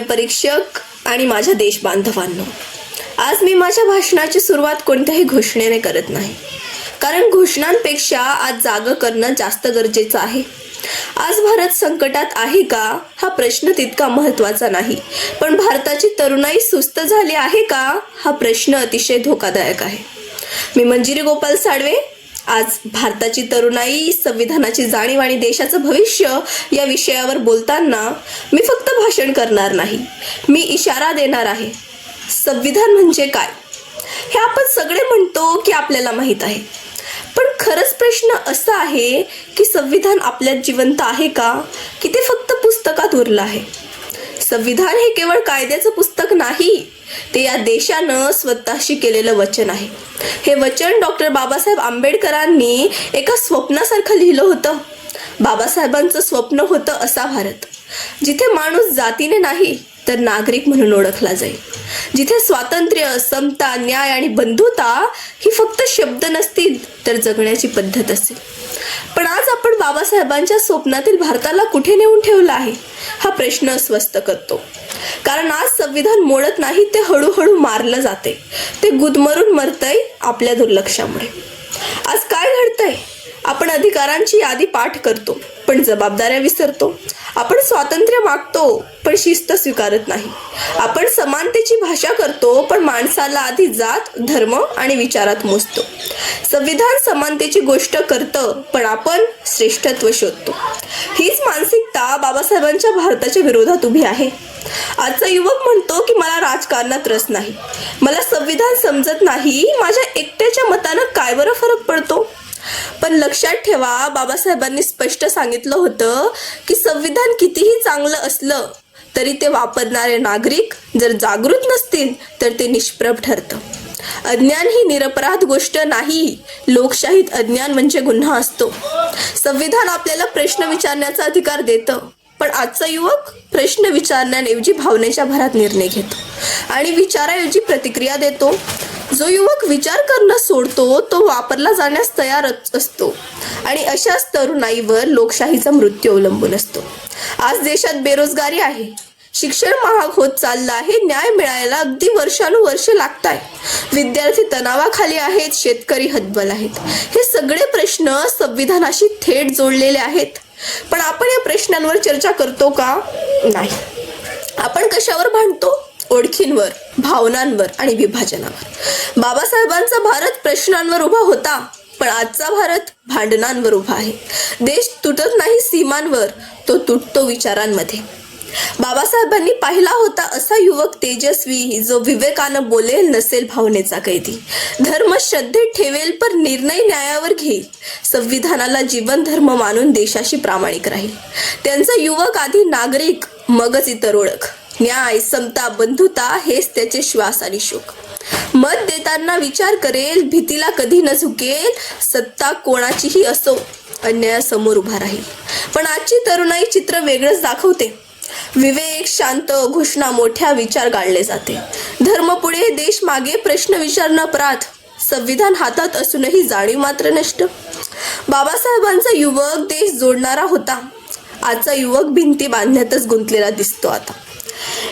परीक्षक आणि माझ्या देशबांधवांनो आज मी माझ्या भाषणाची सुरुवात कोणत्याही घोषणेने करत नाही. कारण घोषणांपेक्षा आज जागं करणं जास्त गरजेचं आहे. आज भारत संकटात आहे का? हा प्रश्न तितका महत्त्वाचा नाही. पण भारताची तरुणाई सुस्त झाली आहे का? हा प्रश्न अतिशय धोकादायक आहे. मी मंजिरी गोपाल साडवे आज भारताची तरुणाई संविधानाची जाणीव आणि देशाचं भविष्य या विषयावर बोलताना मी फक्त भाषण करणार नाही. मी इशारा देणार आहे. संविधान म्हणजे काय? हे आपण सगळे म्हणतो की आपल्याला माहीत आहे. पण खरंच प्रश्न असा आहे की संविधान आपल्यात जिवंत आहे का? की ते फक्त पुस्तकात उरलं आहे? संविधान हे केवळ कायद्याचं पुस्तक नाही ते या देशानं स्वतःशी केलेलं वचन आहे. हे वचन डॉक्टर बाबासाहेब आंबेडकरांनी एका स्वप्नासारखं लिहिलं होतं. बाबासाहेबांचं स्वप्न होतं असा भारत. जिथे माणूस जातीने नाही तर नागरिक म्हणून ओळखला जाईल. जिथे स्वातंत्र्य समता न्याय आणि बंधुता ही फक्त शब्द नसतील तर जगण्याची पद्धत असेल. पण आज आपण बाबासाहेबांच्या स्वप्नातील भारताला कुठे नेऊन ठेवला आहे हा प्रश्न अस्वस्थ करतो. कारण आज संविधान मोडत नाही ते हळूहळू मारलं जाते. ते गुदमरून मरतय आपल्या दुर्लक्षामुळे. आज काय घडतंय? आपण अधिकारांची यादी पाठ करतो पण जबाबदाऱ्या विसरतो. आपण स्वातंत्र्य मागतो पण शिस्त स्वीकारत नाही. आपण समानतेची भाषा करतो पण माणसाला आधी जात धर्म आणि विचारात मोजतो. संविधान समानतेची गोष्ट करतं पण आपण श्रेष्ठत्व शोधतो. हीच मानसिकता बाबासाहेबांच्या भारताच्या विरोधात उभी आहे. आजचा युवक म्हणतो की मला राजकारणात रस नाही. मला संविधान समजत नाही. माझ्या एकट्याच्या मतानं काय बरं फरक पडतो? पण लक्षात ठेवा बाबासाहेबांनी स्पष्ट सांगितलं होतं की संविधान कितीही चांगलं असलं तरी ते वापरणारे नागरिक जर जागृत नसतील तर ते निष्प्रभ ठरतं. अज्ञान ही निरपराध गोष्ट नाही लोकशाहीत अज्ञान म्हणजे गुन्हा असतो. संविधान आपल्याला प्रश्न विचारण्याचा अधिकार देतं पण आजचा युवक प्रश्न विचारण्याऐवजी भावनेच्या भरात निर्णय घेतो आणि विचाराऐवजी प्रतिक्रिया देतो. जो युवक विचार करणं सोडतो तो वापरला जाण्यास तयार असतो. आणि अशाच तरुणाईवर लोकशाहीचा मृत्यू अवलंबून असतो. आज देशात बेरोजगारी आहे. शिक्षण महाग होत चाललं आहे. न्याय मिळायला अगदी वर्षानुवर्ष लागत आहे विद्यार्थी तणावाखाली आहेत शेतकरी हतबल आहेत. हे सगळे प्रश्न संविधानाशी थेट जोडलेले आहेत. पण आपण या प्रश्नांवर चर्चा करतो का? नाही. आपण कशावर भांडतो? ओळखींवर भावनांवर आणि विभाजनावर. बाबासाहेबांचा भारत प्रश्नांवर उभा होता पण आजचा भारत भांडणांवर उभा आहे. देश तुटत नाही सीमांवर तो तुटतो विचारांमध्ये. बाबासाहेबांनी पाहिला होता असा युवक तेजस्वी जो विवेकानं बोलेल नसेल भावनेचा कैदी. धर्म श्रद्धेत ठेवेल पण निर्णय न्यायावर घेईल. संविधानाला जीवन धर्म मानून देशाशी प्रामाणिक राहील. त्यांचा युवक आधी नागरिक मगच इतर ओळख. न्याय समता बंधुता हेच त्याचे श्वास आणि शोक. मत देताना विचार करेल भीतीला कधी न झुकेल सत्ता कोणाचीही असो अन्यायासमोर उभा राहील. पण आजची तरुणाई चित्र वेगळंच दाखवते. विवेक शांत घोषणा मोठ्या विचार गाळले जाते. धर्म पुढे देश मागे प्रश्न विचारणं अपराध संविधान हातात असूनही जाणीव मात्र नष्ट. बाबासाहेबांचा युवक देश जोडणारा होता. आजचा युवक भिंती बांधण्यातच गुंतलेला दिसतो आता.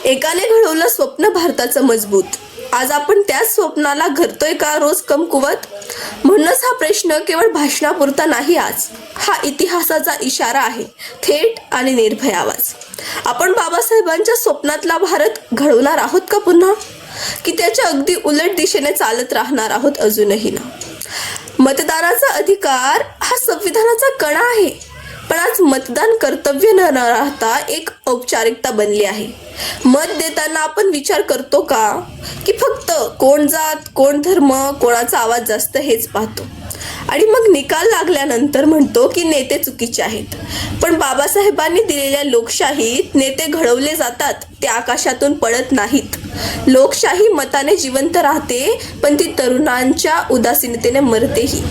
एकाने घडवलं स्वप्न भारताचं मजबूत. आज आपण त्याच स्वप्नाला घडतोय का रोज कमकुवत? म्हणूनच हा प्रश्न केवळ भाषणापुरता नाही आज. हा इतिहासाचा इशारा आहे. थेट आणि निर्भय आवाज. आपण बाबासाहेबांच्या स्वप्नातला भारत घडवणार आहोत का पुन्हा? की त्याच्या अगदी उलट दिशेने चालत राहणार आहोत अजूनही ना? मतदानाचा अधिकार हा संविधानाचा कणा आहे. पण आज मतदान कर्तव्य न राहता एक औपचारिकता बनली आहे. मत देताना आपण विचार करतो का? की फक्त कोण जात कोण धर्म कोणाचा आवाज जास्त हेच पाहतो. आणि मग निकाल लागल्यानंतर म्हणतो की नेते चुकीचे आहेत. पण बाबासाहेबांनी दिलेल्या लोकशाहीत नेते घडवले जातात ते आकाशातून पडत नाहीत. लोकशाही मताने जिवंत राहते पण ती तरुणांच्या उदासीनतेने मरतेही.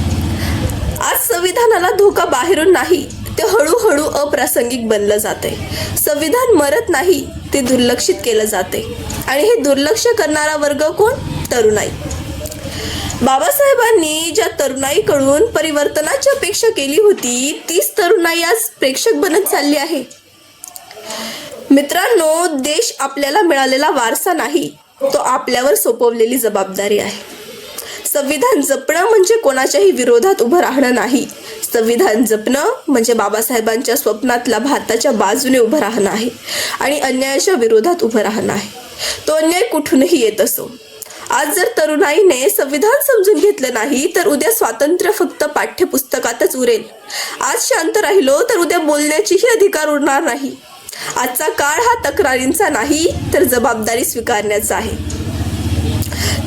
आज संविधानाला धोका बाहेरून नाही ते हळूहळू अप्रासंगिक बनलं जाते. संविधान मरत नाही ते दुर्लक्षित केलं जाते. आणि हे दुर्लक्ष करणारा वर्ग कोण? तरुणाई. बाबासाहेबांनी ज्या तरुणाईकडून परिवर्तनाची अपेक्षा केली होती तीच तरुणाई आज प्रेक्षक बनत चालली आहे. मित्रांनो देश आपल्याला मिळालेला वारसा नाही तो आपल्यावर सोपवलेली जबाबदारी आहे. संविधान जपणं म्हणजे कोणाच्याही विरोधात उभं राहणं नाही. संविधान जपणं म्हणजे बाबासाहेबांच्या स्वप्नातल्या भारताच्या बाजूने उभं राहणं आहे आणि अन्यायाच्या विरोधात उभं राहणं आहे. तो अन्याय कुठूनही येत असो. आज जर तरुणाईने संविधान समजून घेतलं नाही तर उद्या स्वातंत्र्य फक्त पाठ्यपुस्तकातच उरेल. आज शांत राहिलो तर उद्या बोलण्याचीही अधिकार उरणार नाही. आजचा काळ हा तक्रारींचा नाही तर जबाबदारी स्वीकारण्याचा आहे.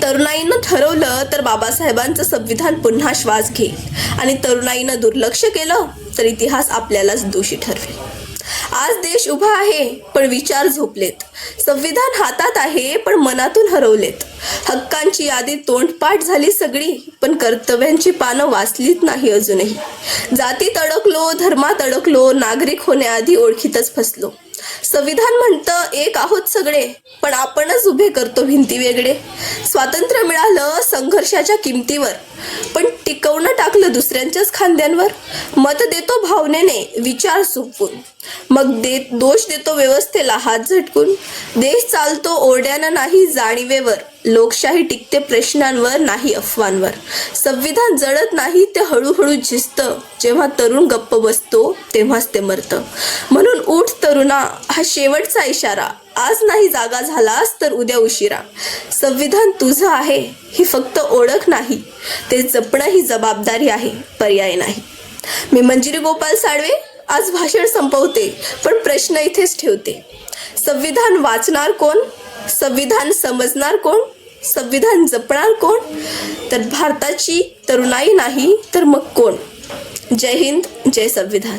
तरुणाईनं ठरवलं तर बाबासाहेबांचं संविधान पुन्हा श्वास घेईल. आणि तरुणाईनं दुर्लक्ष केलं तर इतिहास आपल्यालाच दोषी ठरवेल. आज देश उभा आहे पण विचार झोपलेत. संविधान हातात आहे पण मनातून हरवलेत. हक्कांची यादी तोंडपाठ झाली सगळी पण कर्तव्यांची पानं वाचलीच नाही अजूनही. जातीत अडकलो धर्मात अडकलो नागरिक होण्याआधी ओळखीतच फसलो. संविधान म्हणतं एक आहोत सगळे पण आपणच उभे करतो भिंती वेगळे. स्वातंत्र्य मिळालं संघर्षाच्या किमतीवर पण टिकवणं टाकलं दुसऱ्यांच्याच खांद्यांवर. मत देतो भावनेने विचार सुकवून मग देत दोष देतो व्यवस्थेला हात झटकून. देश चालतो ओरड्यानं नाही जाणीवेवर. लोकशाही टिकते प्रश्नांवर नाही अफवांवर. संविधान जळत नाही ते हळूहळू झिजतं. जेव्हा तरुण गप्प बसतो तेव्हाच ते मरतं. म्हणून उठ तरुणा हा शेवटचा इशारा. आज नाही जागा झालास तर उद्या उशिरा. संविधान तुझं आहे ही फक्त ओळख नाही. ते जपणं ही जबाबदारी आहे पर्याय नाही. मी मंजिरी गोपाल साळवे आज भाषण संपवते पण प्रश्न इथेच ठेवते. संविधान वाचणार कोण? संविधान समजणार कोण? संविधान जपणार कोण? तर भारताची तरुणाई नाही तर मग कोण? जय हिंद जय संविधान.